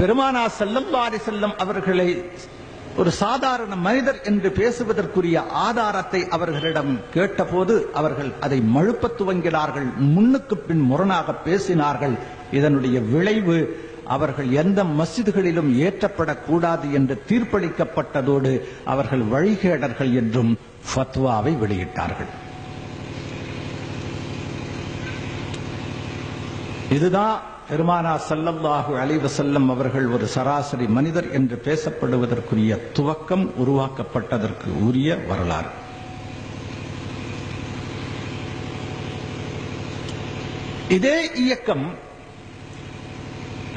பெருமானா செல்லம்பாரி செல்லம் அவர்களை ஒரு சாதாரண மனிதர் என்று பேசுவதற்குரிய ஆதாரத்தை அவர்களிடம் கேட்டபோது அவர்கள் அதை மழுப்ப துவங்கினார்கள். முன்னுக்கு பின் முரணாக பேசினார்கள். இதனுடைய விளைவு அவர்கள் எந்த மஸ்ஜிதுகளிலும் ஏற்றப்படக்கூடாது என்று தீர்ப்பளிக்கப்பட்டதோடு அவர்கள் வழிகேடர்கள் என்றும் ஃபத்வாவை வெளியிட்டார்கள். இதுதான் பெருமானா சல்லல்லாஹு அலைஹி அவர்கள் ஒரு சராசரி மனிதர் என்று பேசப்படுவதற்குரிய துவக்கம் உருவாக்கப்பட்டதற்கு உரிய வரலாறு. இதே இயக்கம்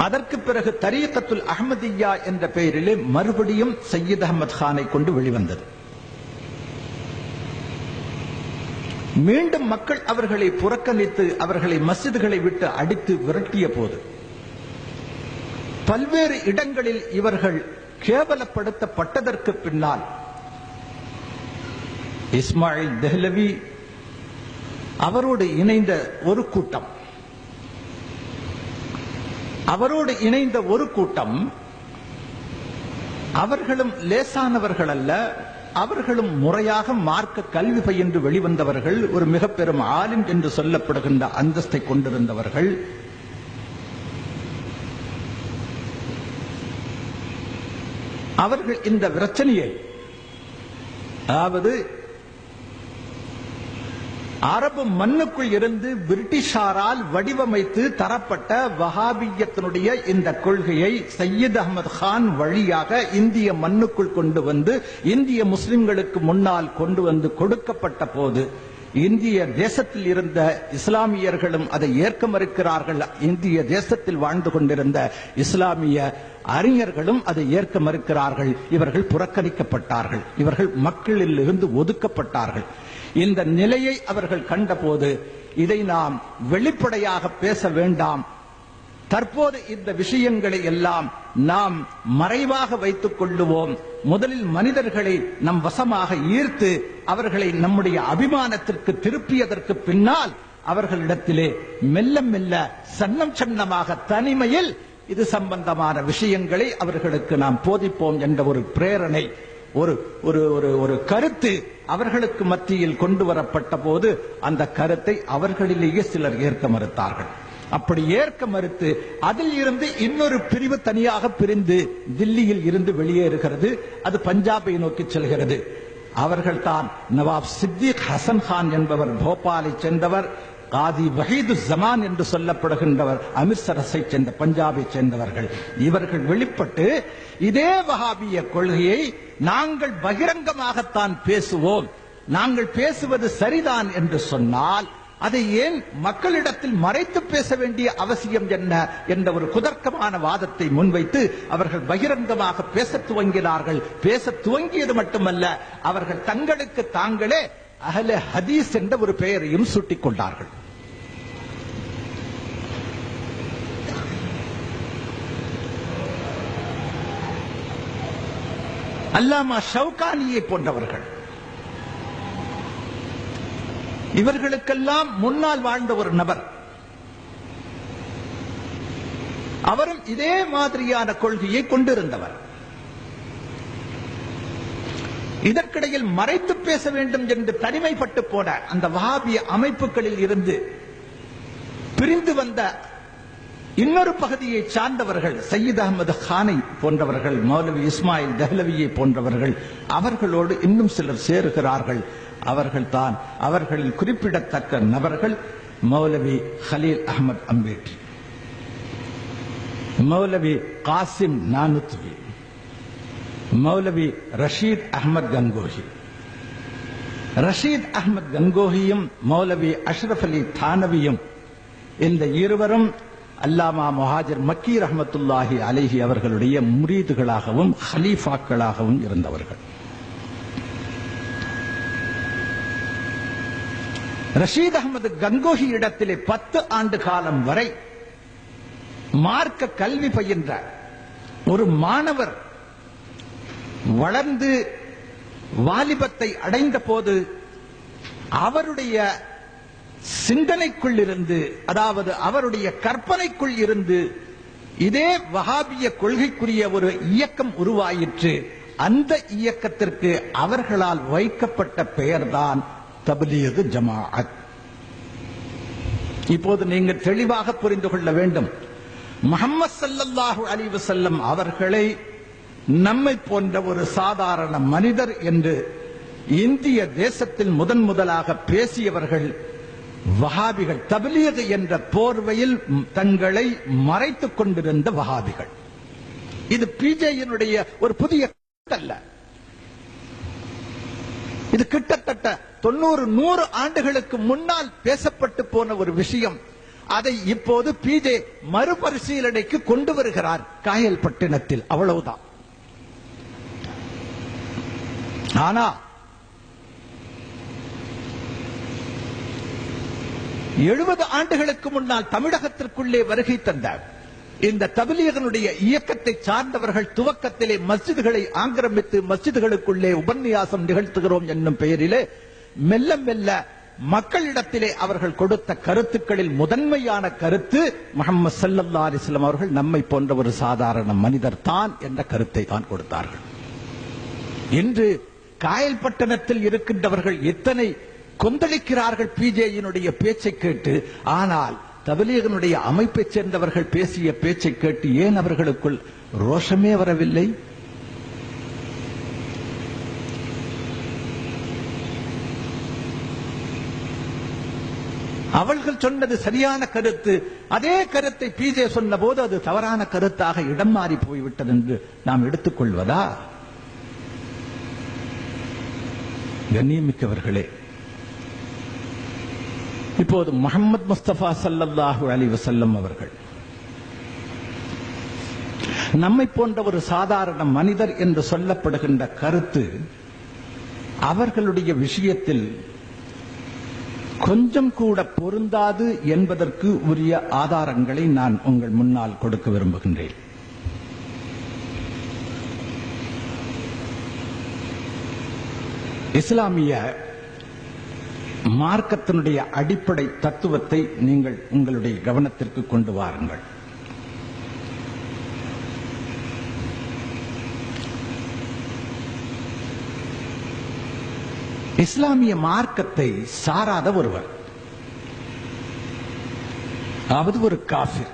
அதற்கு பிறகு தரீகத்துல் அஹமதியா என்ற பெயரிலே மறுபடியும் சையீத் அகமது கானை கொண்டு வெளிவந்தது. மீண்டும் மக்கள் அவர்களை புறக்கணித்து அவர்களை மசிதுகளை விட்டு அடித்து விரட்டிய போது பல்வேறு இடங்களில் இவர்கள் கேவலப்படுத்தப்பட்டதற்கு பின்னால் இஸ்மாயில் தெஹ்லவி அவரோடு இணைந்த ஒரு கூட்டம் அவரோடு இணைந்த ஒரு கூட்டம் அவர்களும் லேசானவர்கள் அல்ல அவர்களும் முறையாக மார்க்க கல்வி பயின்று வெளிவந்தவர்கள் ஒரு மிக பெரும் ஆலிம் என்று சொல்லப்படுகின்ற அந்தஸ்தை கொண்டிருந்தவர்கள். அவர்கள் இந்த பிரச்சனையை அதாவது அரபு மண்ணுக்குள் இருந்து பிரிட்டிஷாரால் வடிவமைத்து தரப்பட்ட வஹாபியத்தினுடைய இந்த கொள்கையை சையீத் அகமது கான் வழியாக இந்திய மண்ணுக்குள் கொண்டு வந்து இந்திய முஸ்லிம்களுக்கு முன்னால் கொண்டு வந்து கொடுக்கப்பட்ட போது இந்திய தேசத்தில் இருந்த இஸ்லாமியர்களும் அதை ஏற்க மறுக்கிறார்கள். இந்திய தேசத்தில் வாழ்ந்து கொண்டிருந்த இஸ்லாமிய அறிஞர்களும் அதை ஏற்க மறுக்கிறார்கள். இவர்கள் புறக்கணிக்கப்பட்டார்கள். இவர்கள் மக்களில் இருந்து ஒதுக்கப்பட்டார்கள். இந்த நிலையை அவர்கள் கண்டபோது இதை நாம் வெளிப்படையாக பேச வேண்டாம். தற்போது இந்த விஷயங்களை எல்லாம் நாம் மறைவாக வைத்துக் கொள்ளுவோம். முதலில் மனிதர்களை நம் வசமாக ஈர்த்து அவர்களை நம்முடைய அபிமானத்திற்கு திருப்பியதற்கு பின்னால் அவர்களிடத்திலே மெல்ல மெல்ல சன்னம் சன்னமாக தனிமையில் இது சம்பந்தமான விஷயங்களை அவர்களுக்கு நாம் போதிப்போம் என்ற ஒரு பிரேரணை ஒரு ஒரு ஒரு ஒரு கருத்து அவர்களுக்கு மத்தியில் கொண்டு வரப்பட்ட போது அந்த கருத்தை அவர்களிலேயே சிலர் ஏற்க மறுத்தார்கள். அப்படி ஏற்க மறுத்து அதில் இருந்து இன்னொரு பிரிவு தனியாக பிரிந்து தில்லியில் இருந்து வெளியேறுகிறது. அது பஞ்சாபை நோக்கி செல்கிறது. அவர்கள் தான் நவாப் சித்திக் ஹசன் கான் என்பவர் போபாலை சேர்ந்தவர் காதி வஹீது ஜமான் என்று சொல்லப்படுகின்றவர் அமிர்சரஸை சேர்ந்த பஞ்சாபை சேர்ந்தவர்கள். இவர்கள் வெளிப்பட்டு இதே வஹாபிய கொள்கையை நாங்கள் பகிரங்கமாகத்தான் பேசுவோம். நாங்கள் பேசுவது சரிதான் என்று சொன்னால் அதை ஏன் மக்களிடத்தில் மறைத்து பேச வேண்டிய அவசியம் என்ன என்ற ஒரு குதர்க்கமான வாதத்தை முன்வைத்து அவர்கள் பகிரங்கமாக பேச துவங்கினார்கள். பேச துவங்கியது மட்டுமல்ல அவர்கள் தங்களுக்கு தாங்களே அகல ஹதீஸ் என்ற ஒரு பெயரையும் சூட்டிக் கொண்டார்கள் அல்லாமா ஷவுகானியை போன்றவர்கள். இவர்களுக்கெல்லாம் முன்னால் வாழ்ந்த ஒரு நபர். அவரும் இதே மாதிரியான கொள்கையை கொண்டிருந்தவர். இதற்கிடையில் மறைத்து பேச வேண்டும் என்று தனிமைப்பட்டு போன அந்த வஹாபிய அமைப்புகளில் இருந்து பிரிந்து வந்த இன்னொரு பகுதியை சார்ந்தவர்கள் சையீத் அகமது கானை போன்றவர்கள் மௌலவி இஸ்மாயில் தஹ்லவியை போன்றவர்கள் அவர்களோடு இன்னும் சிலர் சேருகிறார்கள். அவர்கள் தான் அவர்களில் குறிப்பிடத்தக்க நபர்கள் மௌலவி ஹலீல் அகமது அம்பேட்ரி மௌலவி காசிம் நானுத்வி மௌலவி ரஷீத் அஹமத் கங்கோஹி ரஷீத் அஹமத் கங்கோஹியும் மௌலவி அஷ்ரஃப் அலி தானவியும் இந்த இருவரும் அல்லாமா முஹாஜிர் மக்கி ரஹமத்துல்லாஹி அலிஹி அவர்களுடைய முரீதுகளாகவும் ஹலீஃபாக்களாகவும் இருந்தவர்கள் ரஷீத் அகமது கங்கோஹி இடத்திலே பத்து ஆண்டு காலம் வரை மார்க்க கல்வி பயின்ற ஒரு மாணவர் வளர்ந்து வாலிபத்தை அடைந்த போது அவருடைய சிந்தனைக்குள் இருந்து அதாவது அவருடைய கற்பனைக்குள் இருந்து இதே வஹாபிய கொள்கைக்குரிய ஒரு இயக்கம் உருவாயிற்று. அந்த இயக்கத்திற்கு அவர்களால் வைக்கப்பட்ட பெயர்தான் தப்லீக் ஜமாஅத். இப்போது நீங்கள் தெளிவாக புரிந்து கொள்ள வேண்டும். முகமது ஸல்லல்லாஹு அலிவசல்லம் அவர்களை நம்மை போன்ற ஒரு சாதாரண மனிதர் என்று இந்திய தேசத்தில் முதன் முதலாக பேசியவர்கள் வகாபிகள் தபிலியது என்ற போர்வையில் தங்களை மறைத்துக் கொண்டிருந்த வகாபிகள் இது பிஜேயினுடைய ஒரு புதிய அல்ல இது கிட்டத்தட்ட தொண்ணூறு நூறு ஆண்டுகளுக்கு முன்னால் பேசப்பட்டு போன ஒரு விஷயம். அதை இப்போது பிஜே மறுபரிசீலனைக்கு கொண்டு வருகிறார். காயல்பட்டினத்தில். அவ்வளவுதான். ஆனா எழுபது ஆண்டுகளுக்கு முன்னால் தமிழகத்திற்குள்ளே வருகை தந்த இந்த தபிலியகனுடைய இயக்கத்தை சார்ந்தவர்கள் துவக்கத்திலே மஸ்ஜிதுகளை ஆக்கிரமித்து மஸ்ஜிதுகளுக்குள்ளே உபன்யாசம் நிகழ்த்துகிறோம் என்னும் பெயரிலே மெல்ல மெல்ல மக்களிடத்திலே அவர்கள் கொடுத்த கருத்துக்களில் முதன்மையான கருத்து முகமது சல்லல்லா அலிஸ்லாம் அவர்கள் நம்மை போன்ற ஒரு சாதாரண மனிதர் தான் என்ற கருத்தை தான் கொடுத்தார்கள். இன்று காயல்பட்டணத்தில் இருக்கின்றவர்கள் எத்தனை கொந்தளிக்கிறார்கள் பிஜேயினுடைய பேச்சை கேட்டு ஆனால் தபலீகனுடைய அமைப்பைச் சேர்ந்தவர்கள் பேசிய பேச்சை கேட்டு ஏன் அவர்களுக்குள் ரோஷமே வரவில்லை? அவர்கள் சொன்னது சரியான கருத்து. அதே கருத்தை பிஜே சொன்ன போது அது தவறான கருத்தாக இடம் மாறி போய்விட்டது என்று நாம் எடுத்துக்கொள்வதா கண்ணியமிக்கவர்களே இப்போது முகமது முஸ்தபா சல்லல்லாஹு அலி வசல்லம் அவர்கள் நம்மை போன்ற ஒரு சாதாரண மனிதர் என்று சொல்லப்படுகின்ற கருத்து அவர்களுடைய விஷயத்தில் கொஞ்சம் கூட பொருந்தாது என்பதற்கு உரிய ஆதாரங்களை நான் உங்கள் முன்னால் கொடுக்க விரும்புகின்றேன். இஸ்லாமிய மார்க்கத்தினுடைய அடிப்படை தத்துவத்தை நீங்கள் உங்களுடைய கவனத்திற்கு கொண்டு வாருங்கள். இஸ்லாமிய மார்க்கத்தை சாராத ஒருவர் அதாவது ஒரு காஃபிர்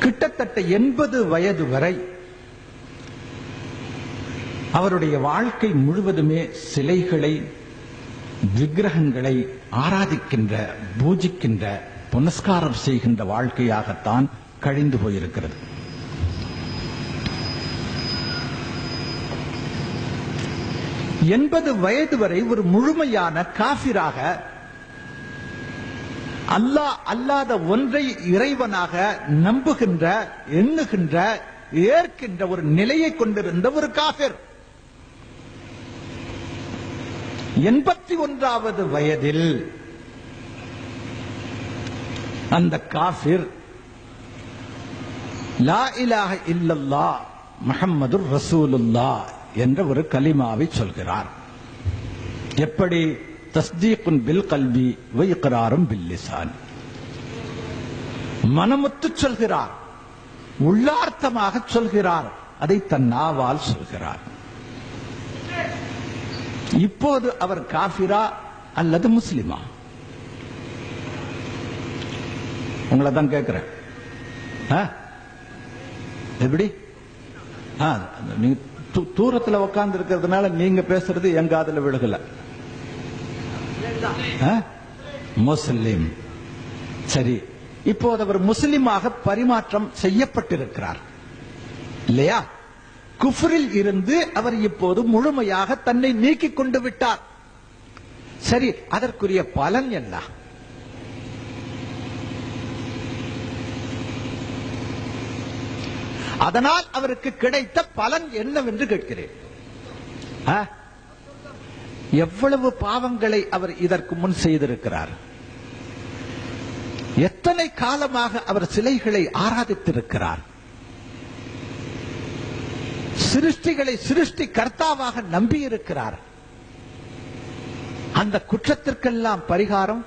கிட்டத்தட்ட எண்பது வயது வரை அவருடைய வாழ்க்கை முழுவதுமே சிலைகளை விக்கிரகங்களை ஆராதிக்கின்ற பூஜிக்கின்ற புனஸ்காரம் செய்கின்ற வாழ்க்கையாகத்தான் கழிந்து போயிருக்கிறது. எண்பது வயது வரை ஒரு முழுமையான காபிராக அல்லாஹ் அல்லாத ஒன்றை இறைவனாக நம்புகின்ற எண்ணுகின்ற ஏற்கின்ற ஒரு நிலையை கொண்டிருந்த ஒரு காபிர் எண்பத்தி ஒன்றாவது வயதில் அந்த காபிர் லா இலாக இல்லல்லா முகம்மது ரசூலுல்லா என்ற ஒரு கலிமாவை சொல்கிறார். எப்படி? தஸ்தீக்குன் பில் கல்வி வைக்கிறாரும் பில்லிசான் மனமுத்து சொல்கிறார். உள்ளார்த்தமாக சொல்கிறார். அதை தன் நாவால் சொல்கிறார். இப்போது அவர் காபிரா அல்லது முஸ்லிமா? உங்களை தான் கேட்கிறேன் எப்படி? நீங்க தூரத்துல உட்கார்ந்து இருக்கிறதுனால நீங்க பேசுறது எங்க காதுல விழுகல. முஸ்லிம். சரி இப்போது அவர் முஸ்லிமாக பரிமாற்றம் செய்யப்பட்டிருக்கிறார். இல்லையா? குஃபரில் இருந்து அவர் இப்போது முழுமையாக தன்னை நீக்கிக் கொண்டு விட்டார். சரி அதற்குரிய பலன் என்ன? அதனால் அவருக்கு கிடைத்த பலன் என்னவென்று கேட்கிறேன். எவ்வளவு பாவங்களை அவர் இதற்கு முன் செய்திருக்கிறார். எத்தனை காலமாக அவர் சிலைகளை ஆராதித்திருக்கிறார். சிருஷ்டிகளை சிருஷ்டி கர்த்தாவாக நம்பியிருக்கிறார். அந்த குற்றத்திற்கெல்லாம் பரிகாரம்